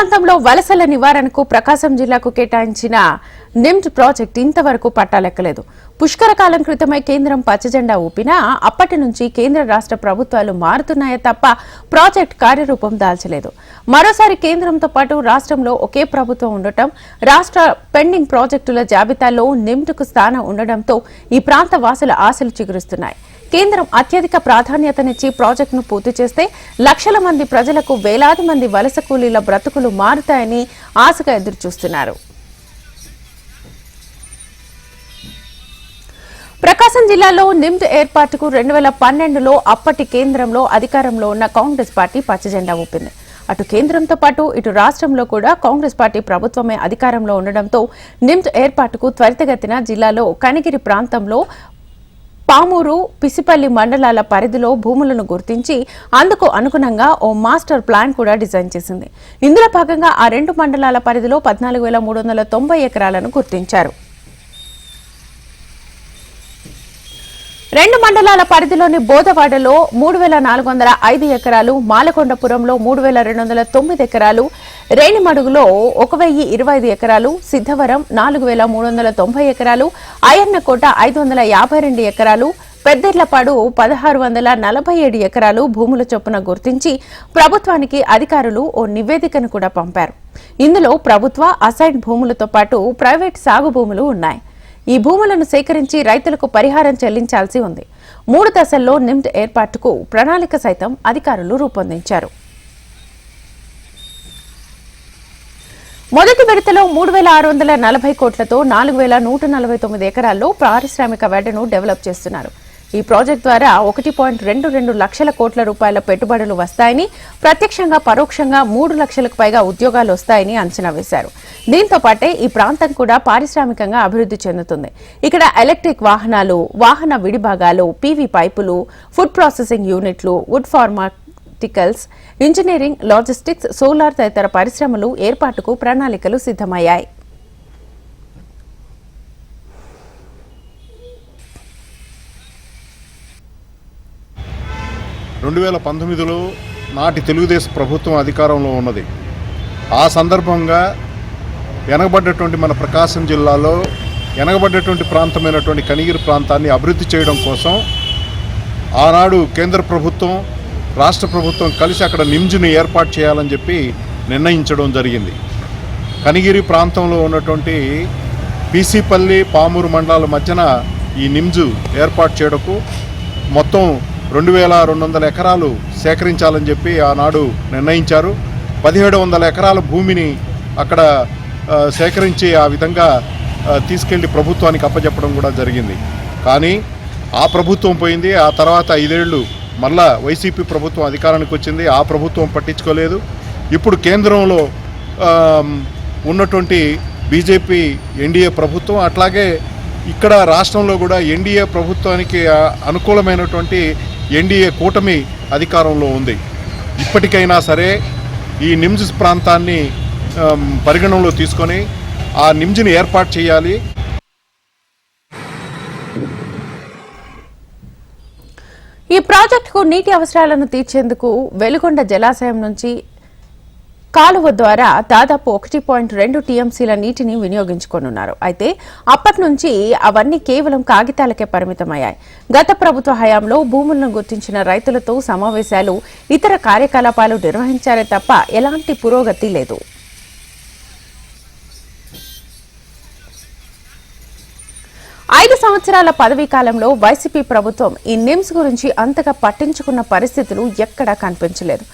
ప్రాంతంలో వలసల నివారణకు ప్రకాశం జిల్లాకు కేటాయించిన నిమ్ట్ ప్రాజెక్ట్ ఇంతవరకు పట్టాలెక్కలేదు. పుష్కర కాలం క్రితమే కేంద్రం పచ్చజెండా ఊపినా అప్పటి నుంచి కేంద్ర రాష్ట్ర ప్రభుత్వాలు మారుతున్నాయే తప్ప ప్రాజెక్ట్ కార్యరూపం దాల్చలేదు. మరోసారి కేంద్రంతో పాటు రాష్ట్రంలో ఒకే ప్రభుత్వం ఉండటం రాష్ట్ర పెండింగ్ ప్రాజెక్టుల జాబితాలో నిమ్టుకు స్థానం ఉండడంతో ఈ ప్రాంత వాసుల ఆశలు చిగురుస్తున్నాయి. కేంద్రం అత్యధిక ప్రాధాన్యతనిచ్చి ప్రాజెక్టును పూర్తి చేస్తే లక్షల మంది ప్రజలకు వేలాది మంది వలస కూలీల బ్రతుకులు మారుతాయని ఆశగా ఎదురుచూస్తున్నారు. ప్రకాశం జిల్లాలో నిమ్డ్ ఏర్పాటుకు రెండు వేల పన్నెండులో అప్పటి కేంద్రంలో అధికారంలో ఉన్న కాంగ్రెస్ పార్టీ పచ్చజెండా ఊపింది. అటు కేంద్రంతో పాటు ఇటు రాష్ట్రంలో కూడా కాంగ్రెస్ పార్టీ ప్రభుత్వమే అధికారంలో ఉండడంతో నిమ్డ్ ఏర్పాటుకు త్వరితగతిన జిల్లాలో కనిగిరి ప్రాంతంలో పామూరు పిసిపల్లి మండలాల పరిధిలో భూములను గుర్తించి అందుకు అనుగుణంగా ఓ మాస్టర్ ప్లాన్ కూడా డిజైన్ చేసింది. ఇందులో భాగంగా ఆ రెండు మండలాల పరిధిలో పద్నాలుగు వేల మూడు వందల తొంభై ఎకరాలను గుర్తించారు. రెండు మండలాల పరిధిలోని బోధవాడలో మూడు వేల నాలుగు వందల ఐదు ఎకరాలు మాలకొండపురంలో మూడు వేల రెండు వందల తొమ్మిది ఎకరాలు రేణిమడుగులో ఒక వెయ్యి ఇరవై ఐదు ఎకరాలు సిద్ధవరం నాలుగు వేల మూడు వందల తొంభై ఎకరాలు అయ్యన్నకోట ఐదు వందల యాభై రెండు ఎకరాలు పెద్దెర్లపాడు పదహారు వందల నలభై ఏడు ఎకరాలు భూముల చొప్పున గుర్తించి ప్రభుత్వానికి అధికారులు ఓ నివేదికను కూడా పంపారు. ఇందులో ప్రభుత్వ అసైడ్ భూములతో పాటు ప్రైవేట్ సాగు భూములు ఉన్నాయి. ఈ భూములను సేకరించి రైతులకు పరిహారం చెల్లించాల్సి ఉంది. మూడు దశల్లో నిమ్డ్ ఏర్పాటుకు ప్రణాళిక సైతం అధికారులు రూపొందించారు. మొదటి విడతలో మూడు వేల ఆరు వందల నలభై కోట్లతో నాలుగు వేల నూట నలభై తొమ్మిది ఎకరాల్లో పారిశ్రామిక వేటను డెవలప్ చేస్తున్నారు. ఈ ప్రాజెక్ట్ ద్వారా ఒకటి పాయింట్ రెండు రెండు లక్షల కోట్ల రూపాయల పెట్టుబడులు వస్తాయని ప్రత్యక్షంగా పరోక్షంగా మూడు లక్షలకు పైగా ఉద్యోగాలు వస్తాయని అంచనా వేశారు. దీంతో పాటే ఈ ప్రాంతం కూడా పారిశ్రామికంగా అభివృద్ధి చెందుతుంది. ఇక్కడ ఎలక్ట్రిక్ వాహనాలు వాహన విడిభాగాలు పీవీ పైపులు ఫుడ్ ప్రాసెసింగ్ యూనిట్లు wood pharmaceuticals engineering logistics solar తదితర పరిశ్రమలు ఏర్పాటుకు ప్రణాళికలు సిద్ధమయ్యాయి. రెండు వేల పంతొమ్మిదిలో నాటి తెలుగుదేశం ప్రభుత్వం అధికారంలో ఉన్నది. ఆ సందర్భంగా వెనకబడ్డటువంటి మన ప్రకాశం జిల్లాలో వెనకబడ్డటువంటి ప్రాంతమైనటువంటి కనిగిరి ప్రాంతాన్ని అభివృద్ధి చేయడం కోసం ఆనాడు కేంద్ర ప్రభుత్వం రాష్ట్ర ప్రభుత్వం కలిసి అక్కడ నిమ్జ్ని ఏర్పాటు చేయాలని చెప్పి నిర్ణయించడం జరిగింది. కనిగిరి ప్రాంతంలో ఉన్నటువంటి పీసీపల్లి పామూరు మండలాల మధ్యన ఈ నిమ్జు ఏర్పాటు చేయడకు మొత్తం రెండు వేల రెండు వందల ఎకరాలు సేకరించాలని చెప్పి ఆనాడు నిర్ణయించారు. పదిహేడు వందల ఎకరాల భూమిని అక్కడ సేకరించి ఆ విధంగా తీసుకెళ్ళి ప్రభుత్వానికి అప్పచెప్పడం కూడా జరిగింది. కానీ ఆ ప్రభుత్వం పోయింది. ఆ తర్వాత ఐదేళ్ళు మళ్ళా వైసీపీ ప్రభుత్వం అధికారానికి వచ్చింది. ఆ ప్రభుత్వం పట్టించుకోలేదు. ఇప్పుడు కేంద్రంలో ఉన్నటువంటి బీజేపీ ఎన్డీఏ ప్రభుత్వం అట్లాగే ఇక్కడ రాష్ట్రంలో కూడా ఎన్డీఏ ప్రభుత్వానికి అనుకూలమైనటువంటి ఎన్డీఏ కూటమి అధికారంలో ఉంది. ఇప్పటికైనా సరే ఈ నిమ్స్ ప్రాంతాన్ని పరిగణనలో తీసుకొని ఆ నిమ్జ్ని ఏర్పాటు చేయాలి. ఈ ప్రాజెక్టుకు నీటి అవసరాలను తీర్చేందుకు వెలుగొండ జలాశయం నుంచి కాలువ ద్వారా దాదాపు ఒకటి పాయింట్ రెండు టీఎంసీల నీటిని వినియోగించుకోనున్నారు. అయితే అప్పటి నుంచి అవన్నీ కేవలం కాగితాలకే పరిమితమయ్యాయి. గత ప్రభుత్వ హయాంలో భూములను గుర్తించిన రైతులతో సమావేశాలు ఇతర కార్యకలాపాలు నిర్వహించారే తప్ప ఎలాంటి పురోగతి లేదు. ఐదు సంవత్సరాల పదవీ కాలంలో వైసీపీ ప్రభుత్వం ఈ నిమ్స్ గురించి అంతగా పట్టించుకున్న పరిస్థితులు ఎక్కడా కనిపించలేదు.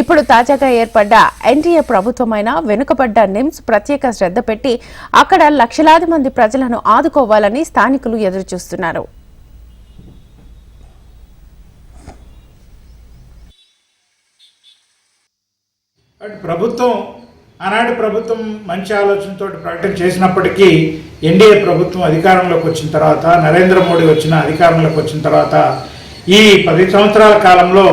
ఇప్పుడు తాజాగా ఏర్పడ్డ ఎన్డీఏ ప్రభుత్వమైన వెనుకబడ్డ నిమ్స్ ప్రత్యేక శ్రద్ధ పెట్టి అక్కడ లక్షలాది మంది ప్రజలను ఆదుకోవాలని స్థానికులు ఎదురుచూస్తున్నారు. ప్రభుత్వం ఆనాటి ప్రభుత్వం మంచి ఆలోచనతో ప్రకటన చేసినప్పటికీ ఎన్డీఏ ప్రభుత్వం అధికారంలోకి వచ్చిన తర్వాత నరేంద్ర మోడీ వచ్చిన అధికారంలోకి వచ్చిన తర్వాత ఈ పది సంవత్సరాల కాలంలో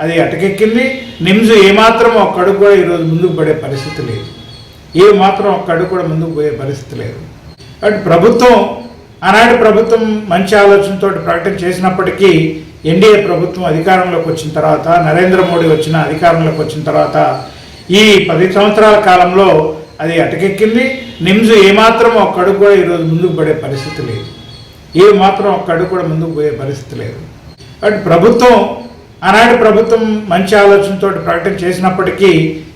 అది అటకెక్కింది. నిమ్స్ ఏమాత్రం ఒక్కడుగు కూడా ఈరోజు ముందుకు పడే పరిస్థితి లేదు. ఏ మాత్రం ఒక్కడుగు కూడా ముందుకు పోయే పరిస్థితి లేదు. కాబట్టి ప్రభుత్వం ఆనాటి ప్రభుత్వం మంచి ఆలోచనతో ప్రకటన చేసినప్పటికీ ఎన్డీఏ ప్రభుత్వం అధికారంలోకి వచ్చిన తర్వాత నరేంద్ర మోడీ వచ్చిన అధికారంలోకి వచ్చిన తర్వాత ఈ పది సంవత్సరాల కాలంలో అది అటకెక్కింది. నిమ్స్ ఏమాత్రం ఒక్కడుగు కూడా ఈరోజు ముందుకు పడే పరిస్థితి లేదు. ఏ మాత్రం ఒక్కడుగు కూడా ముందుకు పోయే పరిస్థితి లేదు. కాబట్టి ప్రభుత్వం ఆనాడు ప్రభుత్వం మంచి ఆలోచనతో ప్రకటన చేసినప్పటికీ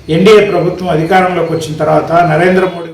ఎన్డీఏ ప్రభుత్వం అధికారంలోకి వచ్చిన తర్వాత నరేంద్ర మోడీ